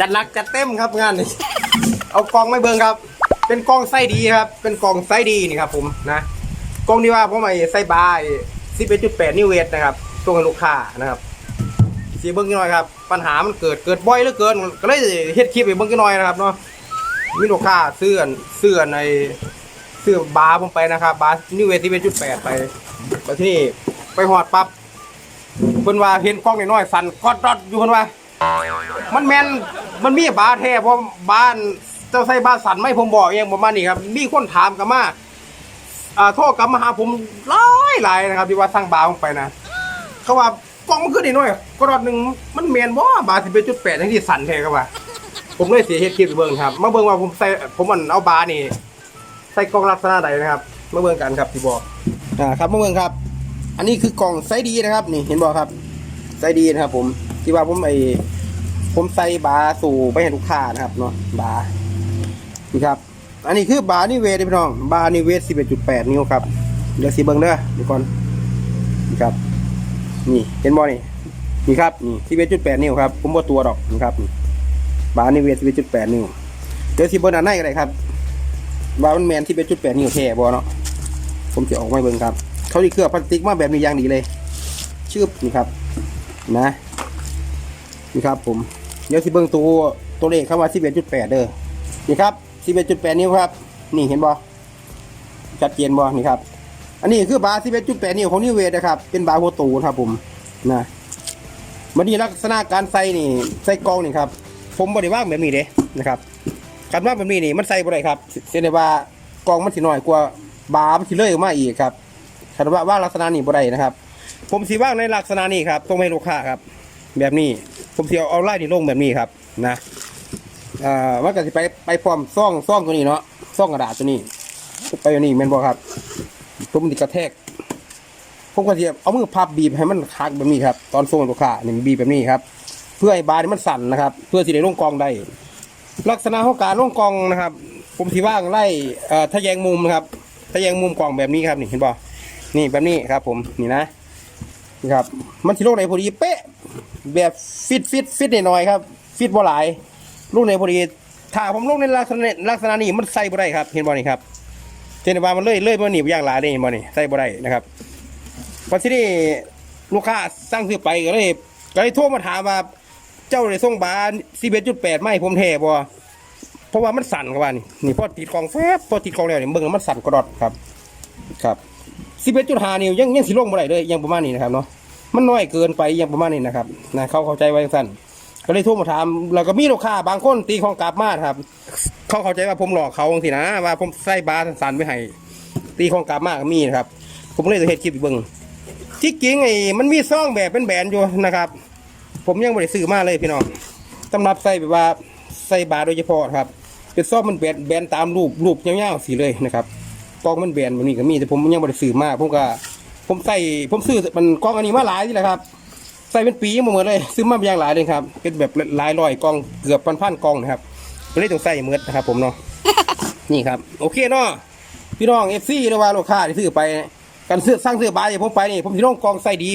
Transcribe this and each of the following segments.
จัดหนักจัดเต็มครับงานนี้เอากล่องไม่เบิ่งครับ เป็นกล่องไส้ดีครับ เป็นกล่องไส้ดีนี่ครับผมนะกล่องที่ว่าผมไอ้ไส้บาร์สิบเอ็ดจุดแปดนิวเวทนะครับส่งให้ลูกค้านะครับสีเบิ้งนิดหน่อยครับ ปัญหามันเกิดเกิดบ่อยเหลือเกิน ก็เลยเฮ็ดคลิปไปเบิ้งนิดหน่อยนะครับเนาะมีลูกค้าเสื้อเสื้อในเสื้อบาผมไปนะครับ บานิวเวทสิบเอ็ดจุดแปดไปแล้วที่นี่ไปหอดปั๊บเพิ่นว่าเห็นกล้องน้อยๆสั่นกอดดอดอยู่เพิ่นว่า มันแมน มันมีบาแท้เพราะบ้านเจ้าไส้บ้านสันไม่ผมบอกเองประมาณนี้ครับมีคนถามกับมาอ่าโทษกลับมาหาผมหลายหลายนะครับ ที่ว่าสั่งบาร์ผมไปนะเขาว่ากล้องมันขึ้นอีกหน่อยกรอดหนึ่งมันแมนบ่บาสิบเป็นจุดแปดทั้งที่สันแท้ครับว่า ผมเลยเสียเฮ็ดคลิปเบิ่งครับมาเบิ่งว่าผมใส่ผมมันเอาบาร์นี่ใส่กล่องลักษณะใดนะครับมาเบิ่งกันครับที่บอกอ่าครับมาเบิ่งครับ อันนี้คือกล่องไซดีนะครับ นี่เห็นบอกครับไซดีนะครับ ผมที่ว่าผมไอ ผมใส่บาสู่ไปให้ลูกค้านะครับเนาะบานี่ครับ อันนี้คือบานิเวศพี่น้อง บานิเวศ11.8 นิ้วครับ เดี๋ยวสีเบิ้งเด้อเดี๋ยวก่อนนี่ครับ นี่เห็นบ่นี่นี่ครับนี่11.8 นิ้วครับ ผมบ่ตัวดอกนี่ครับนี่บานิเวศ11.8 นิ้ว เดี๋ยวสีเบิ้งอันไหนก็ได้ครับบามันแมน11.8 นิ้วแท้บ่เนาะผมจะออกมาเบิ้งครับ เขาดีเคลือบพลาสติกมาแบบนี้อย่างดีเลย ชืบนี่ครับ นะ นี่ครับผม เดี๋ยวสิเบิ่งตัวตัวเลขเข้ามา11.8เด้อนี่ครับ11.8นิ้วครับ นี่เห็นบ่ชัดเจนบ่นี่ครับอันนี้คือบาร์11.8นิ้วของนิเวทนะครับ เป็นบาร์หัวตูครับผมนะมันนี่ลักษณะการใส่นี่ใส่กองนี่ครับผมบ่ได้ว่างแบบนี้เด้นะครับการว่างแบบนี้นี่มันใส่บ่ได้ครับเสียได้ว่ากองมันสิน้อยกว่าบาร์มันสิเลยออกมาอีกครับคันว่าว่างลักษณะนี้บ่ได้นะครับ ผมสิว่างในลักษณะนี้ครับตรงให้ลูกค้าครับ แบบนี้ ผมสิเอาเอาไล่นี่ลงแบบนี้ครับนะอ่ามันก็สิไปไปพร้อมซ่องซ่องตัวนี้เนาะซ่องกระดาษตัวนี้ไปตัวนี้แม่นบ่ครับผมติกระแทกผมก็สิเอามือพับบีบให้มันคักแบบนี้ครับ ตอนส่งให้ลูกค้านี่บีบแบบนี้ครับ เพื่อให้บาร์นี่มันสั่นนะครับ เพื่อสิได้ลงกองได้ลักษณะของการลงกองนะครับ ผมสิว่างไล่เอ่อทะแยงมุมนะครับทะแยงมุมกล่องแบบนี้ครับนี่เห็นบ่นี่แบบนี้ครับ ผมนี่นะนี่ครับ มันสิลงในพอดีเป๊ะ แบบฟิตฟิตฟิตหน่อยๆครับ ฟิตบ่หลาย ลูกในพอดีถ้าผมลงในลักษณะลักษณะนี้มันใส่บ่ได้ครับ เห็นบ่นี่ครับเจนว่ามันเลื่อยเลื่อยบ่หนีบอย่างหลายเลยเห็นบ่นี่ใส่บ่ได้นะครับพอที่นี่ลูกค้าสั่งซื้อไปก็เลยก็เลยโทรมาถามว่าเจ้าได้ส่งบา11.8ไม่ผมแท้บ่เพราะว่ามันสั่นครับว่านี่นี่พอติดกล่องแฟบพอติดกล่องแล้วนี่เบิ่งมันสั่นกระดดครับ ครับ11.5นิ้วยังยังสิลงบ่ได้เลยยังประมาณนี้นะครับเนาะ มันน้อยเกินไปอย่างประมาณนี้นะครับนะเขาเข้าใจไว้สั้นก็เลยโทรมาถามแล้วก็มีลูกค้าบางคนตีของกลับมาครับ เขาเข้าใจว่าผมหลอกเขาสินะว่าผมใส่บาสันไว้ให้ตีของกลับมาก็มีนะครับ ผมเลยจะเฮ็ดคลิปให้เบิ่งที่จริงไอ้มันมีซ่องแบบเป็นแบนอยู่นะครับ ผมยังไม่ได้ซื้อมาเลยพี่น้องสำหรับใส่แบบว่าใส่บาโดยเฉพาะครับเป็นซ่องมันแบนแบนตามรูปรูปยาวๆสีเลยนะครับกล้องมันแบนแบบนี้ก็มีแต่ผมยังไม่ได้ซื้อมาผมก็ ผมใส่ผมซื้อมันกล้องอันนี้มาหลายที่แหละครับ ใส่เป็นปียังบ่หมดเลย ซื้อมาเป็นอย่างหลายเลยครับเป็นแบบหลายร้อยกล้องเกือบพันพันๆกล้องนะครับก็เลยต้องใส่เหมือดนะครับ ผมเนาะนี่ครับ โอเคเนาะพี่น้องเอฟซีหรือว่าลูกค้าที่ซื้อไปการซื้อสร้างซื้อบาร์ที่ผมไปนี่ผมสิลงกล้องใส่ดี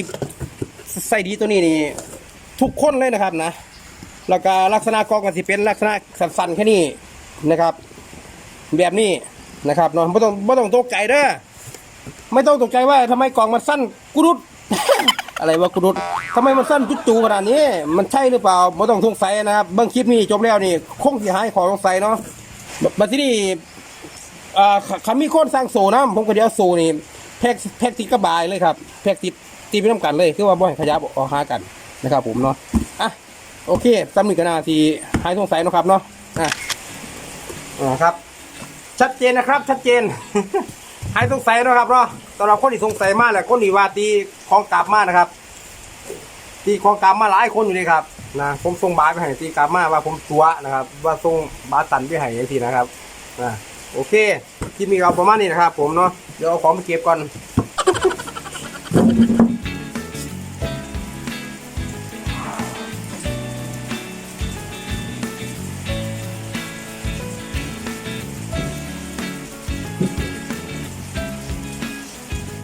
ใส่ดีตัวนี้นี่ทุกคนเลยนะครับนะแล้วก็ลักษณะกล้องก็สิเป็นลักษณะสั้นๆแค่นี้นะครับ แบบนี้นะครับเนาะไม่ต้องไม่ต้องตกใจเด้อ ไม่ต้องตกใจว่าทำไมกล่องมันสั้นกุรุด อะไรวะกุรุดทำไมมันสั้นจุดจูขนาดนี้ มันใช่หรือเปล่าไม่ต้องสงสัยนะครับเบื้องคลิปนี้จบแล้วนี่คงเสียหายขอสงสัยเนาะบบัดที่นี่อ่าคำมีคนสร้างโซนะผมก็เดี๋ยวโซนี่แพ็กแพ็กติดกระบายเลยครับแพ็กติดตีไปน้ำกันเลยคือว่าบ่ให้ขยับออกหากันนะครับ ผมเนาะอะโอเคสำนึกกันนาทีหายสงสัยเนาะครับเนาะอะอ่าครับ ชัดเจนนะครับ ชัดเจน หายสงสัยนะครับเนาะสำหรับคนที่สงสัยมากแหละคนที่ว่าตีของกลับมานะครับ ตีของกลับมาหลายคนอยู่เลยครับนะผมส่งบาสไปให้ตีกลับมาว่าผมตัวนะครับ ว่าส่งบาสตันไปให้ทีนะครับนะโอเคที่มีเราประมาณนี้นะครับ ผมเนาะเดี๋ยวเอาของไปเก็บก่อน